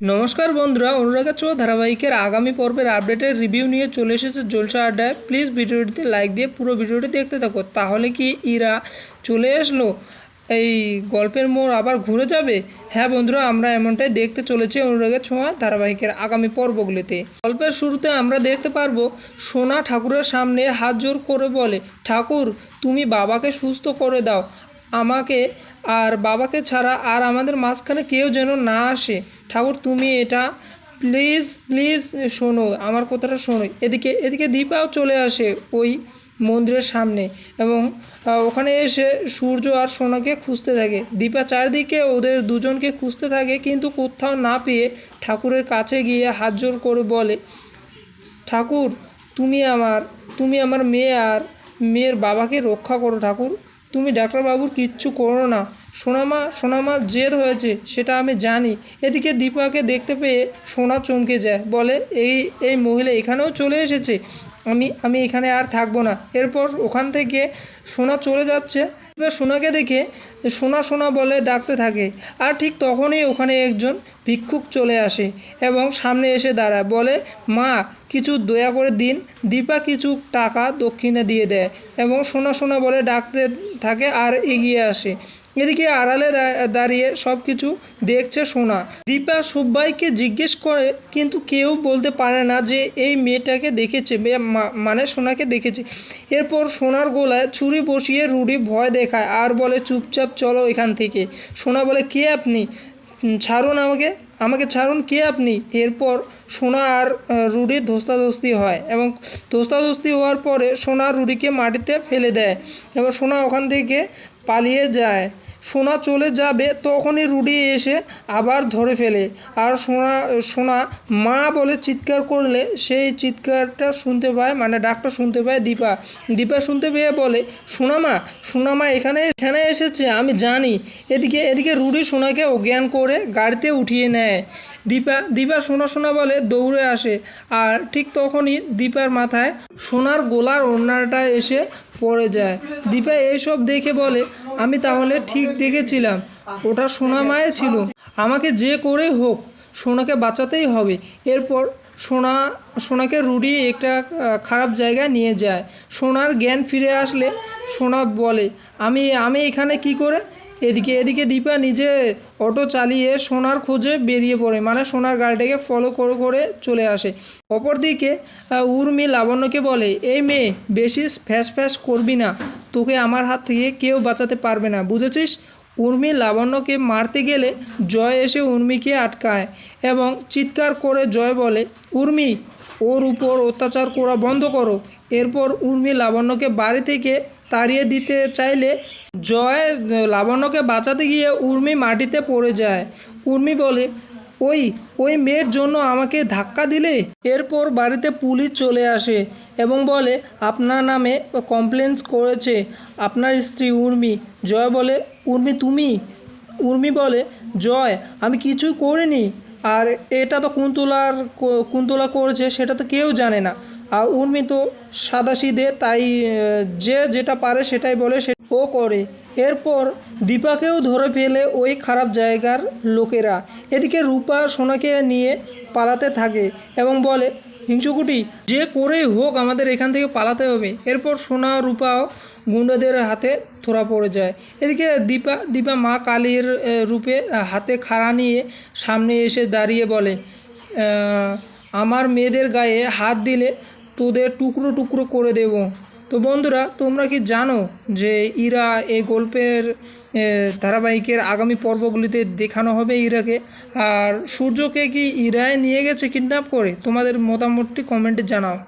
নমস্কার বন্ধুরা, অনুরাগা চো ধারাবাহিকের আগামী পর্বের আপডেটের রিভিউ নিয়ে চলে এসেছে জলসা আড্ডায়। প্লিজ ভিডিওটিতে লাইক দিয়ে পুরো ভিডিওটি দেখতে থাকো, তাহলে কি ইরা চলে আসলো? এই গল্পের মোড় আবার ঘুরে যাবে? হ্যাঁ বন্ধুরা, আমরা এমনটাই দেখতে চলেছি অনুরাগের ছোঁয়া ধারাবাহিকের আগামী পর্বগুলিতে। গল্পের শুরুতে আমরা দেখতে পারব, সোনা ঠাকুরের সামনে হাত জোর করে বলে, ঠাকুর, তুমি বাবাকে সুস্থ করে দাও। আমাকে আর বাবাকে ছাড়া আর আমাদের মাঝখানে কেউ যেন না আসে। ঠাকুর, তুমি এটা প্লিজ প্লিজ শোনো, আমার কথাটা শোনো। এদিকে এদিকে দীপাও চলে আসে ওই মন্দিরের সামনে এবং ওখানে এসে সূর্য আর সোনাকে খুঁজতে থাকে। দীপা চারদিকে ওদের দুজনকে খুঁজতে থাকে কিন্তু কোথাও না পেয়ে ঠাকুরের কাছে গিয়ে হাত জোর করে বলে, ঠাকুর, তুমি আমার তুমি আমার মেয়ে আর মেয়ের বাবাকে রক্ষা করো ঠাকুর। তুমি ডাক্তারবাবুর কিচ্ছু করো না। সোনামা, সোনামার জেদ হয়েছে, সেটা আমি জানি। এদিকে দীপাকে দেখতে পেয়ে সোনা চমকে যায়। বলে, এই এই মহিলা এখানেও চলে এসেছে? আমি আমি এখানে আর থাকব না। এরপর ওখান থেকে সোনা চলে যাচ্ছে। এবার সোনাকে দেখে সোনা সোনা বলে ডাকতে থাকে। আর ঠিক তখনই ওখানে একজন ভিক্ষুক চলে আসে এবং সামনে এসে দাঁড়ায়। বলে, মা, কিছু দয়া করে দিন। দীপা কিছু টাকা দক্ষিণে দিয়ে দেয়। এবং সোনা সোনা বলে ডাকতে থাকে আর এগিয়ে আসে। এদিকে আড়ালে দাঁড়িয়ে সব কিছু দেখছে সোনা। দীপা সবাইকে জিজ্ঞেস করে, কিন্তু কেউ বলতে পারে না যে এই মেয়েটাকে দেখেছে মানে সোনাকে দেখেছে। এরপর সোনার গোলায় ছুরি বসিয়ে রুডি ভয় দেখায় আর বলে, চুপচাপ চলো এখান থেকে। সোনা বলে, কে আপনি? ছাড়ুন আমাকে। আমাকে ছাড়ুন, কে আপনি? এরপর সোনা আর রুডির ধস্তাধস্তি হয় এবং ধস্তাধস্তি হওয়ার পরে সোনা রুডিকে মাটিতে ফেলে দেয় এবার সোনা ওখান থেকে পালিয়ে যায়। সোনা চলে যাবে তখনই রুডি এসে আবার ধরে ফেলে। আর সোনা সোনা মা বলে চিৎকার করলে সেই চিৎকারটা শুনতে পায় মানে ডাকটা শুনতে পায় দীপা। দীপা শুনতে পেয়ে বলে সোনামা সোনামা এখানে এখানে এসেছে, আমি জানি। এদিকে এদিকে রুডি সোনাকে অজ্ঞান করে গাড়িতে উঠিয়ে নেয়। দীপা দীপা সোনা সোনা বলে দৌড়ে আসে। আর ঠিক তখনই দীপার মাথায় সোনার গোলার ওড়নাটা এসে পড়ে যায়। দীপা এইসব দেখে বলে, আমি তাহলে ঠিক দেখেছিলাম, ওটা সোনা মায়ে ছিল। আমাকে যে করে হোক, সোনাকে বাঁচাতেই হবে। এরপর সোনা, সোনাকে রুডি একটা খারাপ জায়গায় নিয়ে যায়। সোনার জ্ঞান ফিরে আসলে সোনা বলে, আমি আমি এখানে কি করে এদিকে এদিকে দীপা নিজে অটো চালিয়ে সোনার খোঁজে বেরিয়ে পড়ে। মানে সোনার গাড়িটাকে ফলো করে করে চলে আসে। অপরদিকে উর্মি লাবণ্যকে বলে, এই মেয়ে, বেশি ফ্যাস ফ্যাস করবি না। তোকে আমার হাত থেকে কেউ বাঁচাতে পারবে না। বুঝেছিস? উর্মি লাবণ্যকে মারতে গেলে জয় এসে উর্মিকে আটকায় এবং চিৎকার করে জয় বলে, উর্মি, ওর উপর অত্যাচার করা বন্ধ করো। এরপর উর্মি লাবণ্যকে বাড়ি থেকে তাড়িয়ে দিতে চাইলে জয় লাবণ্যকে বাঁচাতে গিয়ে উর্মি মাটিতে পড়ে যায়। উর্মি বলে, ওই ওই মেয়ের জন্য আমাকে ধাক্কা দিলে? এরপর বাড়িতে পুলিশ চলে আসে এবং বলে, আপনার নামে কমপ্লেন করেছে আপনার স্ত্রী উর্মি। জয় বলে, উর্মি, তুমি? উর্মি বলে, জয়, আমি কিছুই করিনি। আর এটা তো কুন্তলার কুন্তলা করেছে, সেটা তো কেউ জানে না। উর্মি তো সাদাসিধে তাই যে যেটা পারে সেটাই বলে, সে ও করে। এরপর দীপাকেও ধরে ফেলে ওই খারাপ জায়গার লোকেরা। এদিকে রূপা সোনাকে নিয়ে পালাতে থাকে এবং বলে, হিংসুকুটি, যে করেই হোক আমাদের এখান থেকে পালাতে হবে। এরপর সোনা, রূপাও গুন্ডাদের হাতে ধরা পড়ে যায়। এদিকে দীপা দীপা মা কালীর রূপে হাতে খাড়া নিয়ে সামনে এসে দাঁড়িয়ে বলে আমার মেয়েদের গায়ে হাত দিলে তোদের টুকরো টুকরো করে দেব। তো বন্ধুরা, তোমরা কি জানো যে ইরা এই গল্পের ধারাবাহিকের আগামী পর্বগুলিতে দেখানো হবে ইরাকে? আর সূর্যকে কি ইরায় নিয়ে গেছে কিডন্যাপ করে? তোমাদের মতামতটি কমেন্টে জানাও।